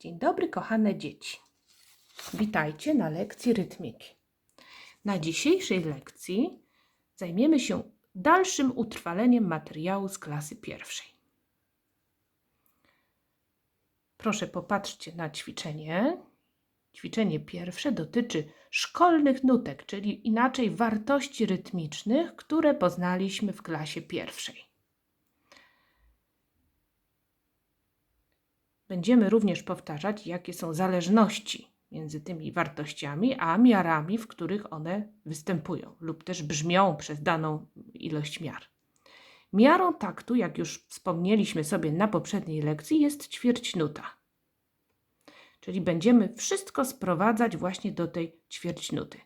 Dzień dobry, kochane dzieci. Witajcie na lekcji rytmiki. Na dzisiejszej lekcji zajmiemy się dalszym utrwaleniem materiału z klasy pierwszej. Proszę popatrzcie na ćwiczenie. Ćwiczenie pierwsze dotyczy szkolnych nutek, czyli inaczej wartości rytmicznych, które poznaliśmy w klasie pierwszej. Będziemy również powtarzać, jakie są zależności między tymi wartościami a miarami, w których one występują lub też brzmią przez daną ilość miar. Miarą taktu, jak już wspomnieliśmy sobie na poprzedniej lekcji, jest ćwierćnuta. Czyli będziemy wszystko sprowadzać właśnie do tej ćwierćnuty.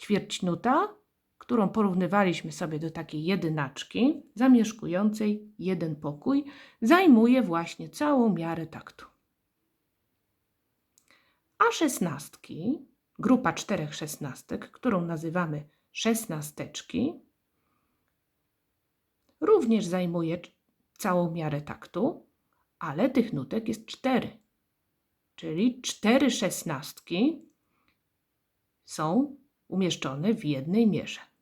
Ćwierćnuta, którą porównywaliśmy sobie do takiej jedynaczki zamieszkującej jeden pokój, zajmuje właśnie całą miarę taktu. A szesnastki, grupa czterech szesnastek, którą nazywamy szesnasteczki, również zajmuje całą miarę taktu, ale tych nutek jest cztery. Czyli cztery szesnastki są umieszczone w jednej mierze.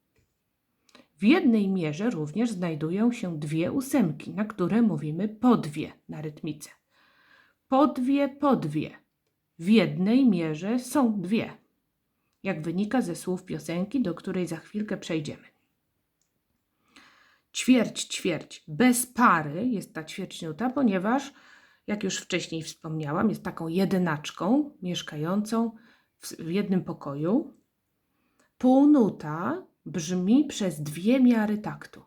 W jednej mierze również znajdują się dwie ósemki, na które mówimy podwie na rytmice. Podwie, podwie. W jednej mierze są dwie, jak wynika ze słów piosenki, do której za chwilkę przejdziemy. Ćwierć, ćwierć. Bez pary jest ta ćwierćnuta, ponieważ, jak już wcześniej wspomniałam, jest taką jedynaczką mieszkającą w jednym pokoju. Półnuta brzmi przez dwie miary taktu,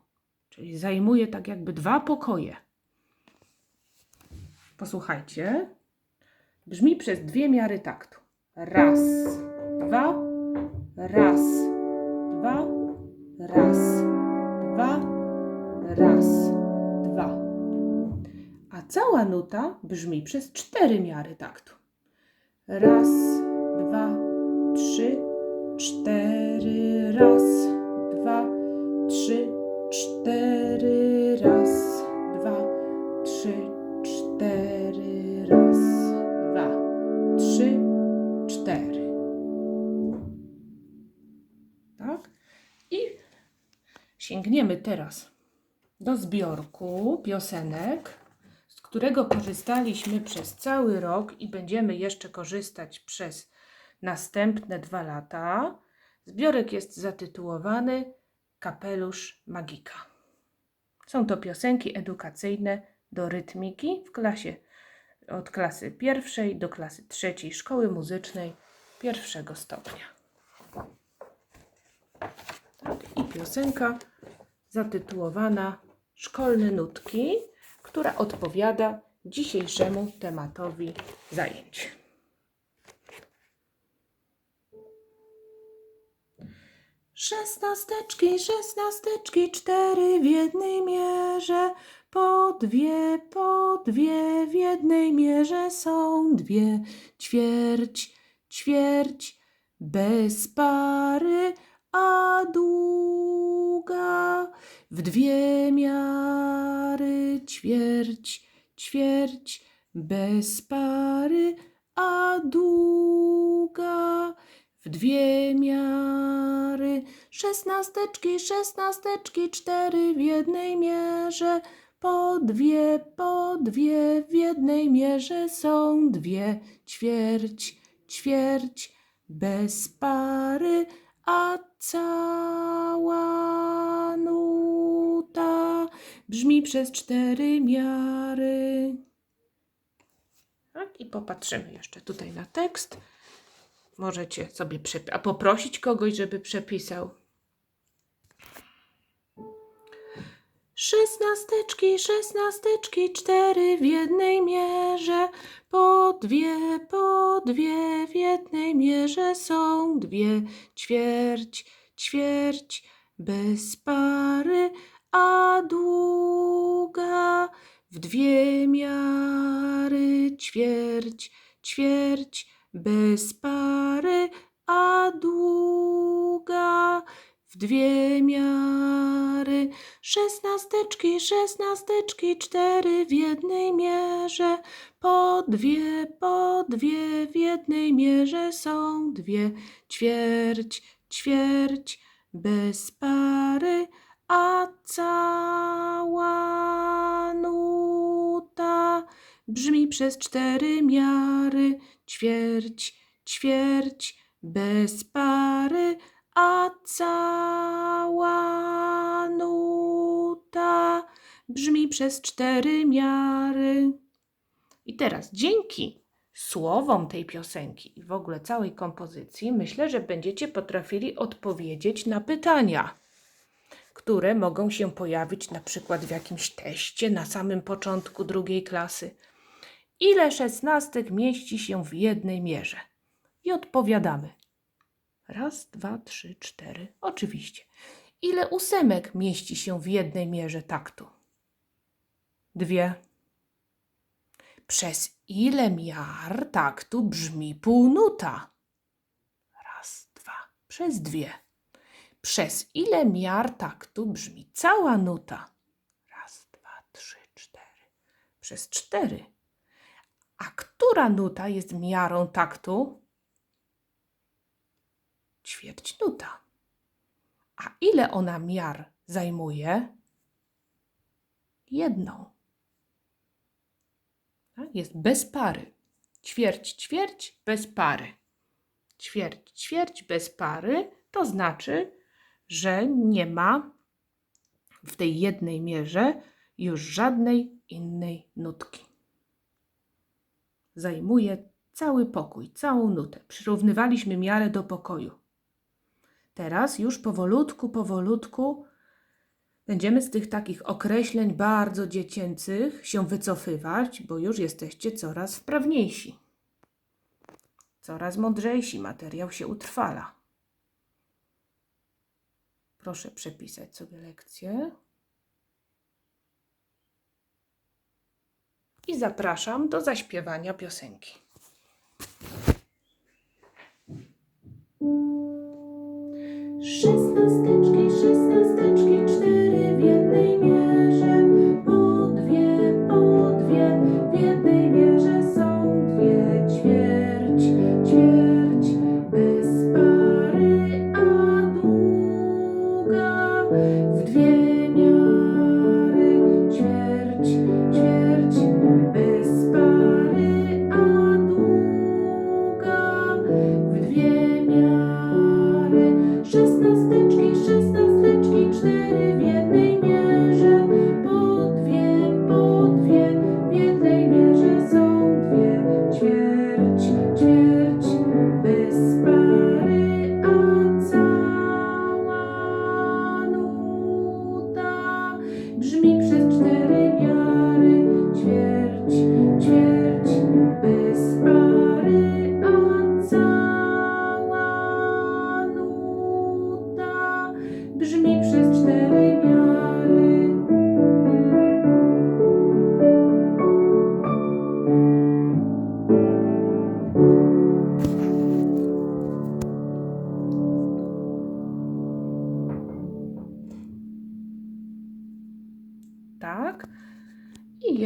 czyli zajmuje tak jakby dwa pokoje. Posłuchajcie. Brzmi przez dwie miary taktu. Raz, dwa, raz, dwa, raz, dwa, raz, dwa. A cała nuta brzmi przez cztery miary taktu. Raz, dwa, trzy, cztery, raz, dwa, trzy, cztery, raz, dwa, trzy, cztery, raz, dwa, trzy, cztery. Tak? I sięgniemy teraz do zbiorku piosenek, z którego korzystaliśmy przez cały rok i będziemy jeszcze korzystać przez następne dwa lata. Zbiorek jest zatytułowany Kapelusz Magika. Są to piosenki edukacyjne do rytmiki w klasie od klasy pierwszej do klasy trzeciej szkoły muzycznej pierwszego stopnia. Tak, I piosenka zatytułowana Szkolne nutki, która odpowiada dzisiejszemu tematowi zajęć. Szesnasteczki, szesnasteczki, cztery w jednej mierze, po dwie, po dwie w jednej mierze są dwie, ćwierć, ćwierć, bez pary, a długa, w dwie miary, ćwierć, ćwierć, bez pary, a długa, w dwie miary. Szesnasteczki, szesnasteczki, cztery w jednej mierze, po dwie, po dwie w jednej mierze są dwie, ćwierć, ćwierć, bez pary, a cała nuta brzmi przez cztery miary. Tak, i popatrzymy jeszcze tutaj na tekst. Możecie sobie przep- a poprosić kogoś, żeby przepisał. Szesnasteczki, szesnasteczki, cztery w jednej mierze, po dwie, po dwie w jednej mierze są dwie, ćwierć, ćwierć, bez pary, a długa, w dwie miary, ćwierć, ćwierć, bez pary, a długa, w dwie miary. Szesnasteczki, szesnasteczki, cztery w jednej mierze, Po dwie, po dwie, w jednej mierze są dwie. Ćwierć, ćwierć, bez pary, a cała nuta brzmi przez cztery miary. Ćwierć, ćwierć, bez pary, a cała nuta brzmi przez cztery miary. I teraz dzięki słowom tej piosenki i w ogóle całej kompozycji myślę, że będziecie potrafili odpowiedzieć na pytania, które mogą się pojawić na przykład w jakimś teście na samym początku drugiej klasy. Ile szesnastek mieści się w jednej mierze? I odpowiadamy. Raz, dwa, trzy, cztery. Oczywiście. Ile ósemek mieści się w jednej mierze taktu? Dwie. Przez ile miar taktu brzmi półnuta? Raz, dwa. Przez dwie. Przez ile miar taktu brzmi cała nuta? Raz, dwa, trzy, cztery. Przez cztery. A która nuta jest miarą taktu? Ćwierć nuta. A ile ona miar zajmuje? Jedną. Jest bez pary. Ćwierć, ćwierć, bez pary. Ćwierć, ćwierć, bez pary to znaczy, że nie ma w tej jednej mierze już żadnej innej nutki. Zajmuje cały pokój, całą nutę. Przyrównywaliśmy miarę do pokoju. Teraz już powolutku, powolutku będziemy z tych takich określeń bardzo dziecięcych się wycofywać, bo już jesteście coraz wprawniejsi. Coraz mądrzejsi, materiał się utrwala. Proszę przepisać sobie lekcję. I zapraszam do zaśpiewania piosenki. Szesnasteczki, Szesnasteczki,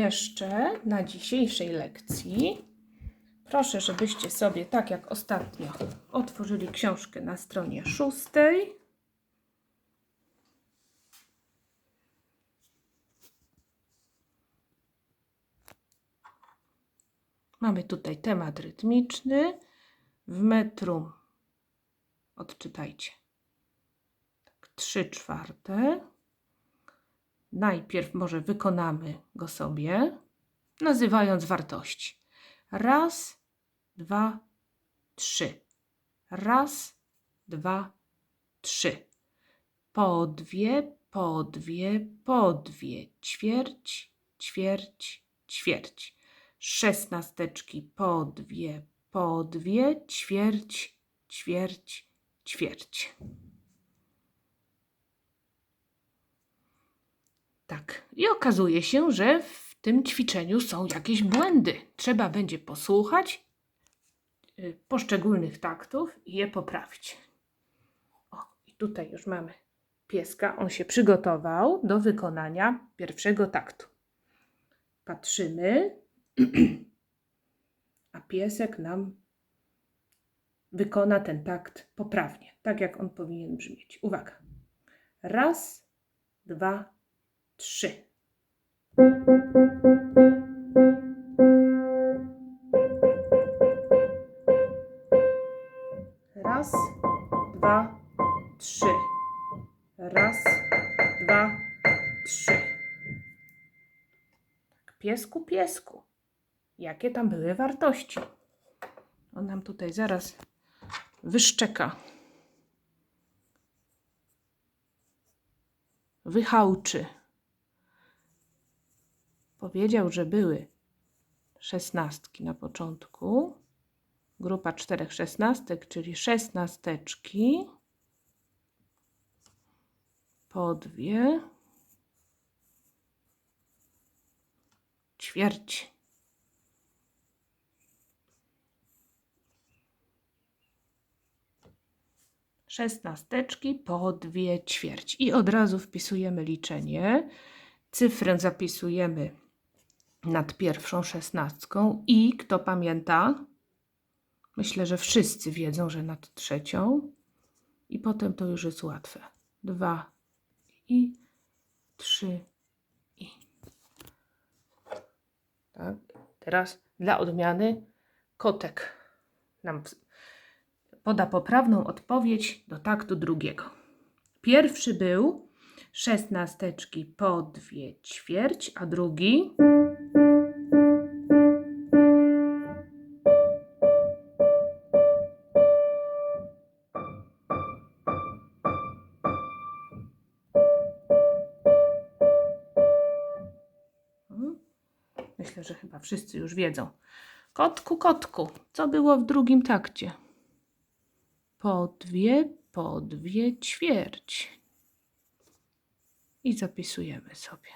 jeszcze na dzisiejszej lekcji proszę, żebyście sobie, tak jak ostatnio, otworzyli książkę na stronie szóstej. Mamy tutaj temat rytmiczny. W metrum odczytajcie. Tak, trzy czwarte. Najpierw może wykonamy go sobie, nazywając wartości. Raz, dwa, trzy. Raz, dwa, trzy. Po dwie, po dwie, po dwie. Ćwierć, ćwierć, ćwierć. Szesnasteczki po dwie, po dwie. Ćwierć, ćwierć, ćwierć. Tak. I okazuje się, że w tym ćwiczeniu są jakieś błędy. Trzeba będzie posłuchać y, poszczególnych taktów i je poprawić. O, i tutaj już mamy pieska. On się przygotował do wykonania pierwszego taktu. Patrzymy. piesek nam wykona ten takt poprawnie, tak jak on powinien brzmieć. Uwaga. Raz, dwa, trzy. Raz, dwa, trzy. Raz, dwa, trzy. Tak, piesku, piesku. Jakie tam były wartości? On nam tutaj zaraz wyszczeka. Wychałczy. Powiedział, że były szesnastki na początku. Grupa czterech szesnastek, czyli szesnasteczki. Po dwie. Ćwierć. Szesnasteczki po dwie ćwierć. I od razu wpisujemy liczenie. Cyfrę zapisujemy nad pierwszą szesnastką. I kto pamięta? Myślę, że wszyscy wiedzą, że nad trzecią. I potem to już jest łatwe. Dwa i trzy i. Tak. Teraz dla odmiany kotek nam poda poprawną odpowiedź do taktu drugiego. Pierwszy był szesnasteczki po dwie ćwierć, a drugi Myślę, że chyba wszyscy już wiedzą. Kotku, kotku, co było w drugim takcie? Po dwie, po dwie ćwierć. I zapisujemy sobie.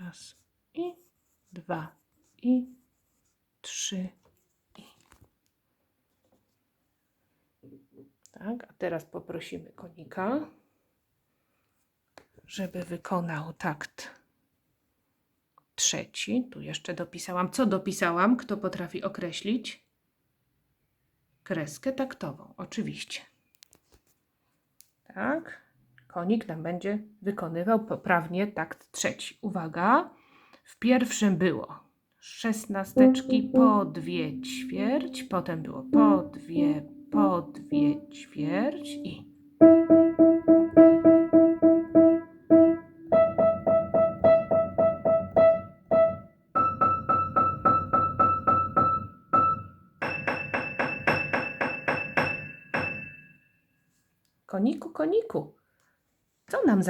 Raz i dwa i trzy. Tak, a teraz poprosimy konika, żeby wykonał takt trzeci. Tu jeszcze dopisałam. Co dopisałam? Kto potrafi określić? Kreskę taktową, oczywiście. Tak. Konik nam będzie wykonywał poprawnie takt trzeci. Uwaga. W pierwszym było szesnasteczki po dwie ćwierć, potem było po dwie, po dwie ćwierć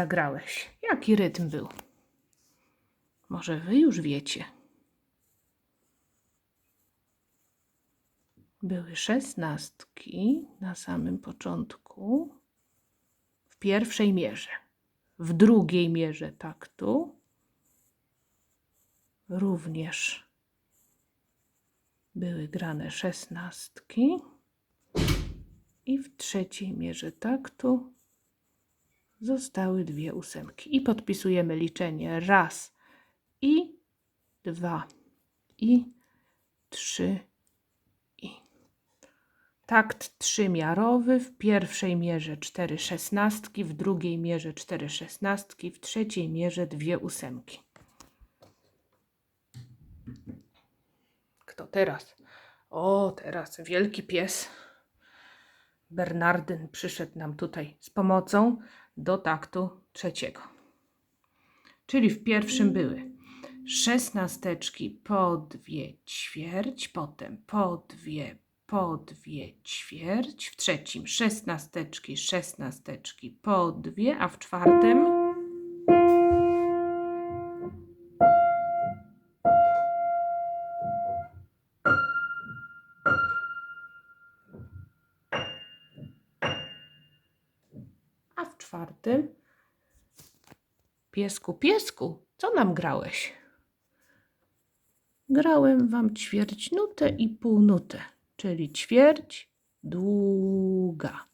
zagrałeś? Jaki rytm był? Może wy już wiecie. Były szesnastki na samym początku, w pierwszej mierze, w drugiej mierze taktu, również były grane szesnastki. I w trzeciej mierze taktu zostały dwie ósemki. I podpisujemy liczenie raz i dwa i trzy i. Takt trzymiarowy w pierwszej mierze cztery szesnastki, w drugiej mierze cztery szesnastki, w trzeciej mierze dwie ósemki. Kto teraz? O, teraz wielki pies. Bernardyn przyszedł nam tutaj z pomocą do taktu trzeciego. Czyli w pierwszym były szesnasteczki po dwie ćwierć, potem po dwie, po dwie ćwierć, w trzecim szesnasteczki, szesnasteczki po dwie, a w czwartym czwartym piesku, piesku, co nam grałeś? Grałem wam ćwierć nutę i półnutę, czyli ćwierć długa.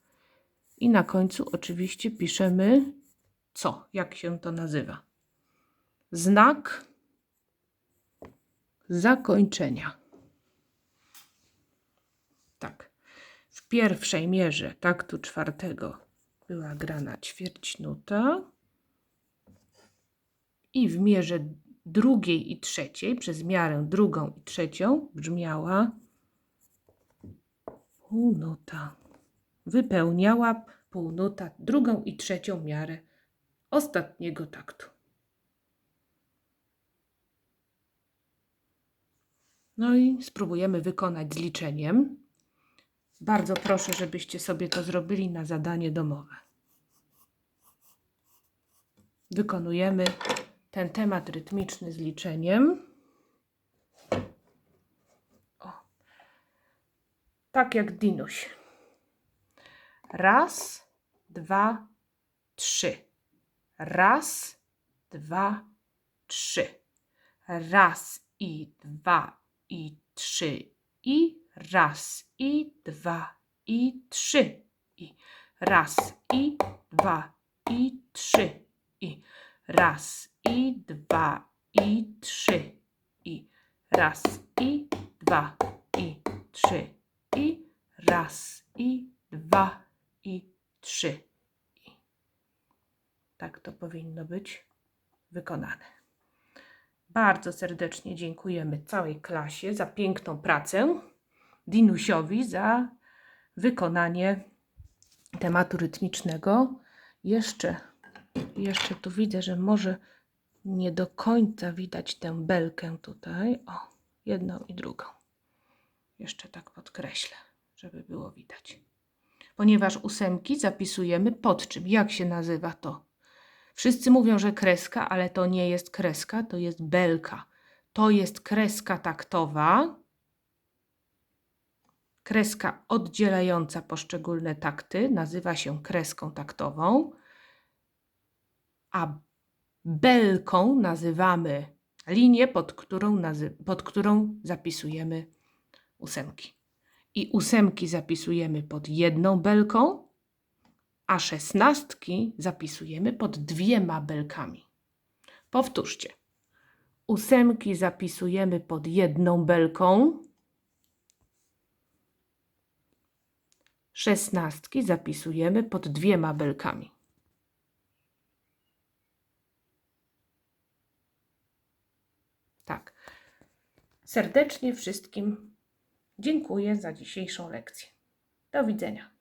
I na końcu oczywiście piszemy co, jak się to nazywa. znak zakończenia. Tak. W pierwszej mierze taktu czwartego była grana ćwierćnuta i w mierze drugiej i trzeciej, przez miarę drugą i trzecią, brzmiała półnuta. Wypełniała półnuta drugą i trzecią miarę ostatniego taktu. No i spróbujemy wykonać z liczeniem. Bardzo proszę, żebyście sobie to zrobili na zadanie domowe. Wykonujemy ten temat rytmiczny z liczeniem. O. Tak jak Dinuś. Raz, dwa, trzy. Raz, dwa, trzy. Raz i dwa i trzy i raz i dwa i trzy. I raz i dwa i trzy. I raz i dwa i trzy. I raz i dwa i trzy. I raz i dwa i trzy. I tak to powinno być wykonane. Bardzo serdecznie dziękujemy całej klasie za piękną pracę. Dinusiowi za wykonanie tematu rytmicznego. Jeszcze, jeszcze tu widzę, że może nie do końca widać tę belkę tutaj. O, jedną i drugą. Jeszcze tak podkreślę, żeby było widać. Ponieważ ósemki zapisujemy pod czym? Jak się nazywa to? Wszyscy mówią, że kreska, ale to nie jest kreska, to jest belka. To jest kreska taktowa, kreska oddzielająca poszczególne takty, nazywa się kreską taktową, a belką nazywamy linię, pod którą, pod którą zapisujemy ósemki. I ósemki zapisujemy pod jedną belką, a szesnastki zapisujemy pod dwiema belkami. Powtórzcie. Ósemki zapisujemy pod jedną belką, szesnastki zapisujemy pod dwiema belkami. Tak. Serdecznie wszystkim dziękuję za dzisiejszą lekcję. Do widzenia.